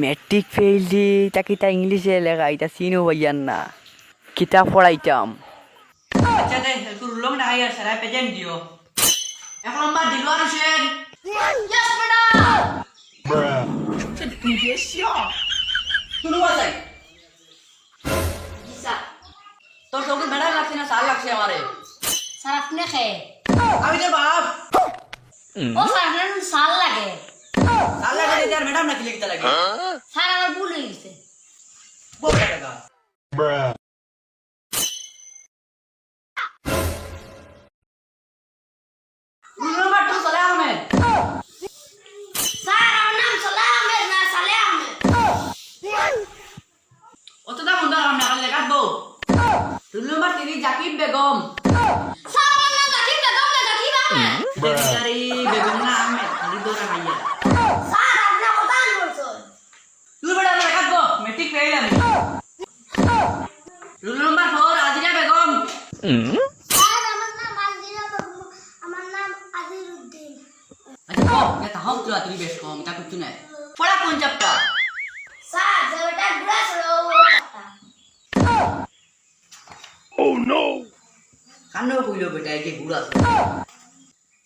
Matric fail দি তাকে তা ইংলিশে লেখা? এটা সিনও হইয়ার না। কিতাব পড়াইতাম আচ্ছা দেখ তোর লোক না আইয়া সারা পেজেন্ট দিও। এখন আমার দিল আর বাসাই জি তোর চোখে মেডাল লাগছে না সার লাগছে আমারে? স্যার আপনি খেয়ে আমি তোর বাপ। ও স্যার আপনার সাল লাগে। সার লাগে দিতে আর ম্যাডাম নাকি লিখতে লাগে। স্যার আমার ভুল হয়ে গেছে। বল টাকা রুল নাম্বার তিন জাকিব বেগম স্যার আমার নাম জাকিব বেগম না না স্যার আপনি বলছেন? তুই বড় মেট্রিক ফেল আমি। Roll number four Ajira Begum. Sir আমার নাম আজিরা বেগম আমার নাম আজিরউদ্দিন আচ্ছা কম এটা তুই বেশ কম কিছু নাই। পড়া কোন চ্যাপ্টার স্যার যেটা গুড়া ছিল ও কথা কান্নো কইলো বেটা এই যে গুড়া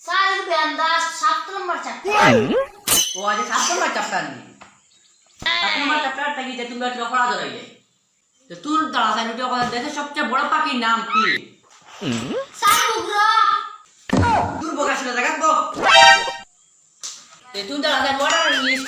স্যার বেন্দাস সাত নম্বর চাকরি ও আজ সাত নম্বর চ্যাপ্টার নি সাত নম্বর চ্যাপ্টার থেকে যে তুমি একটা পড়া ধরে তো দাঁড়া কথা সবচেয়ে বড় পাখির নাম কি? তুই দাঁড়া ইংলিশ